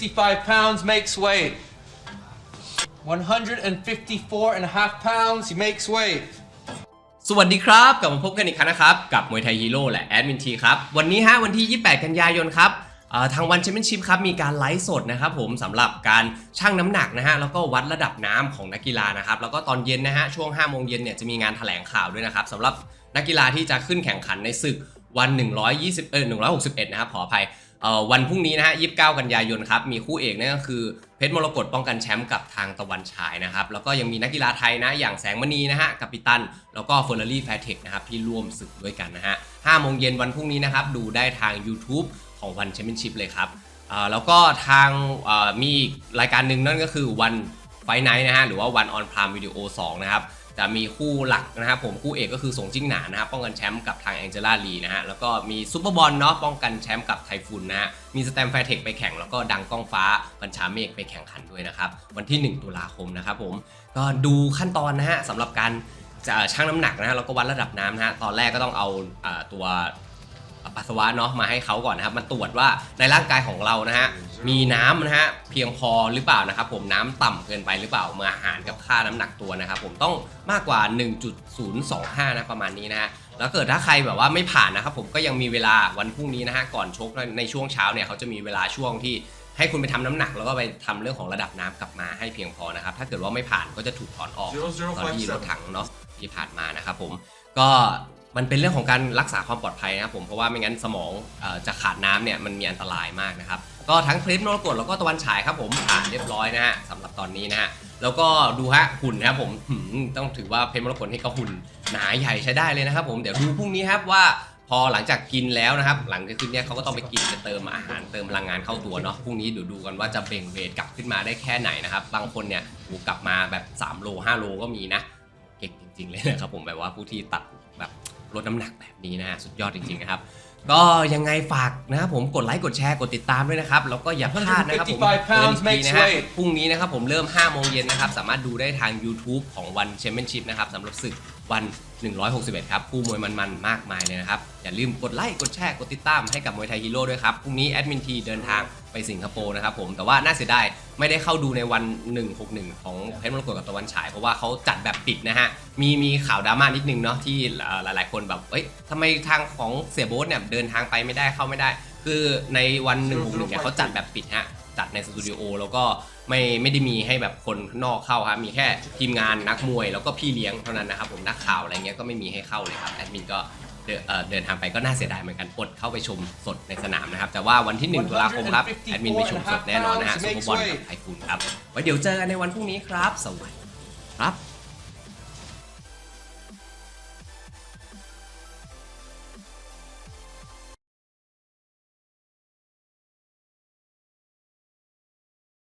155 pounds makes weight. 154 and a half pounds, he makes weight. สวัสดีครับ กลับมาพบกันอีกครั้งนะครับ กับมวยไทยฮีโร่และแอดมินทีครับ วันนี้ฮะวันที่ 28 กันยายนครับเอ่อทางวันแชมเปี้ยนชิพครับมีการไลฟ์สดนะครับผมสำหรับการชั่งน้ำหนักนะฮะแล้วก็วัดระดับน้ำของนักกีฬานะครับแล้วก็ตอนเย็นนะฮะช่วง5โมงเย็นเนี่ยจะมีงานแถลงข่าวด้วยนะครับสำหรับนักกีฬาที่จะขึ้นแข่งขันในศึกวัน 120เออ161 นะครับขออภัย วันพรุ่งนี้นะฮะ29กันยายนครับ มีคู่เอกนั่นก็คือเพชรมรกตป้องกันแชมป์กับทางตะวันฉายนะครับ แล้วก็ยังมีนักกีฬาไทยนะอย่างแสงมณีนะฮะกัปตัน แล้วก็เฟอร์รารี่แฟร์เทคนะครับที่ร่วมศึกด้วยกันนะฮะ5โมงเย็นวันพรุ่งนี้นะครับ ดูได้ทาง YouTube ของวันแชมเปี้ยนชิพเลยครับแล้วก็ทางมีรายการหนึ่งนั่นก็คือวันไฟไนท์นะฮะหรือว่าวันออนพรามวิดีโอ2นะครับ จะมีคู่หลักนะครับผมคู่เอกก็คือสงจิ้งหนานะครับป้องกันแชมป์กับทางแองเจล่าลีนะฮะแล้วก็มีซูเปอร์บอลเนาะป้องกันแชมป์กับไทฟุนนะฮะมีสแตมแฟร์เทคไปแข่งแล้วก็ดังก้องฟ้าบัญชาเมฆไปแข่งขันด้วยนะครับวันที่ 1 ตุลาคมนะครับผมก็ดูขั้นตอนนะฮะสำหรับการจะชั่งน้ำหนักนะฮะแล้วก็วัดระดับน้ำนะฮะตอนแรกก็ต้องเอาอ่าตัว ปัสสาวะเนาะมาให้เขาก่อนนะครับ มันตรวจว่าในร่างกายของเรานะฮะมีน้ำนะฮะเพียงพอหรือเปล่านะครับ ผมน้ำต่ำเกินไปหรือเปล่ามาหารกับค่าน้ำหนักตัวนะครับ ผมต้องมากกว่า 1.025 นะประมาณนี้นะฮะแล้วเกิดถ้าใครแบบว่าไม่ผ่านนะครับ ผมก็ยังมีเวลาวันพรุ่งนี้นะฮะก่อนชกในช่วงเช้าเนี่ยเขาจะมีเวลาช่วงที่ให้คุณไปทำน้ำหนักแล้วก็ไปทำเรื่องของระดับน้ำกลับมาให้เพียงพอนะครับ ถ้าเกิดว่าไม่ผ่านก็จะถูกถอนออก ตอนที่รถถังเนาะที่ผ่านมานะครับผมก็ มันเป็นเรื่องของการรักษาความปลอดภัยนะครับผมเพราะว่าไม่งั้นสมองอจะขาดน้ำเนี่ยมันมีอันตรายมากนะครับก็ทั้งคลิปมรกตแล้วก็ตะวันฉายครับผมผ่านเรียบร้อยนะฮะสำหรับตอนนี้นะฮะแล้วก็ดูฮะหุ่นนะครับผมมต้องถือว่าเพชรมรกตนี่ก็หุ่นหนาใหญ่ใช้ได้เลยนะครับผมเดี๋ยวดูพรุ่งนี้ครับว่าพอหลังจากกินแล้วนะครับ หลังจากคืนนี้เขาก็ต้องไปกินไปเติมอาหารเติมพลังงานเข้าตัวเนาะพรุ่งนี้เดี๋ยวดูกันว่าจะเบ่งเวทกลับขึ้นมาได้แค่ไหนนะครับบางคนเนี่ยกลับมาแบบ3โล5โลก็มีนะ เก่งจริง ๆ เลยนะครับผมแบบว่าผู้ที่ตัดแบบ ลดน้ำหนักแบบนี้นะฮะสุดยอดจริงๆนะครับก็ยังไงฝากนะครับผมกดไลค์กดแชร์กดติดตามด้วยนะครับแล้วก็อย่าพลาดนะครับผม155 pounds เตือนอีกทีนะฮะ makes weight พรุ่งนี้นะครับผมเริ่ม5โมงเย็นนะครับสามารถดูได้ทาง YouTube ของวันแชมเปี้ยนชิพนะครับสำหรับศึกวัน 161 ครับคู่มวยมันๆ มากมายเลยนะครับ อย่าลืมกดไลค์กดแชร์กดติดตามให้กับมวยไทยฮีโร่ด้วยครับพรุ่งนี้แอดมินทีเดินทางไปสิงคโปร์นะครับผมแต่ว่าน่าเสียดายไม่ได้เข้าดูในวัน 161 ของเพชรมรกตกับตะวันฉาย เพราะว่าเขาจัดแบบปิดนะฮะมีมีข่าวดราม่านิดนึงเนาะที่เอ่อหลายๆคนแบบเอ้ยทำไมทางของเสียโบ๊ทเนี่ยเดินทางไปไม่ได้เข้าไม่ได้ คือในวัน161เนี่ยเขาจัดแบบปิดฮะจัดในสตูดิโอแล้วก็ไม่ไม่ได้มีให้แบบคนข้างนอกเข้าครับมีแค่ทีมงานนักมวยแล้วก็พี่เลี้ยงเท่านั้นนะครับผมนักข่าวอะไรเงี้ยก็ไม่มีให้เข้าเลยครับแอดมินก็เดินเอ่อเดินทางไปก็น่าเสียดายเหมือนกันอดเข้าไปชมสดในสนามนะครับ แต่ว่าวันที่ 1 ตุลาคมครับ แอดมินไปชมสดแน่นอนนะฮะซุปเปอร์บอลกับไทยคุณครับ ไว้เดี๋ยวเจอกันในวันพรุ่งนี้ครับ สวัสดีครับ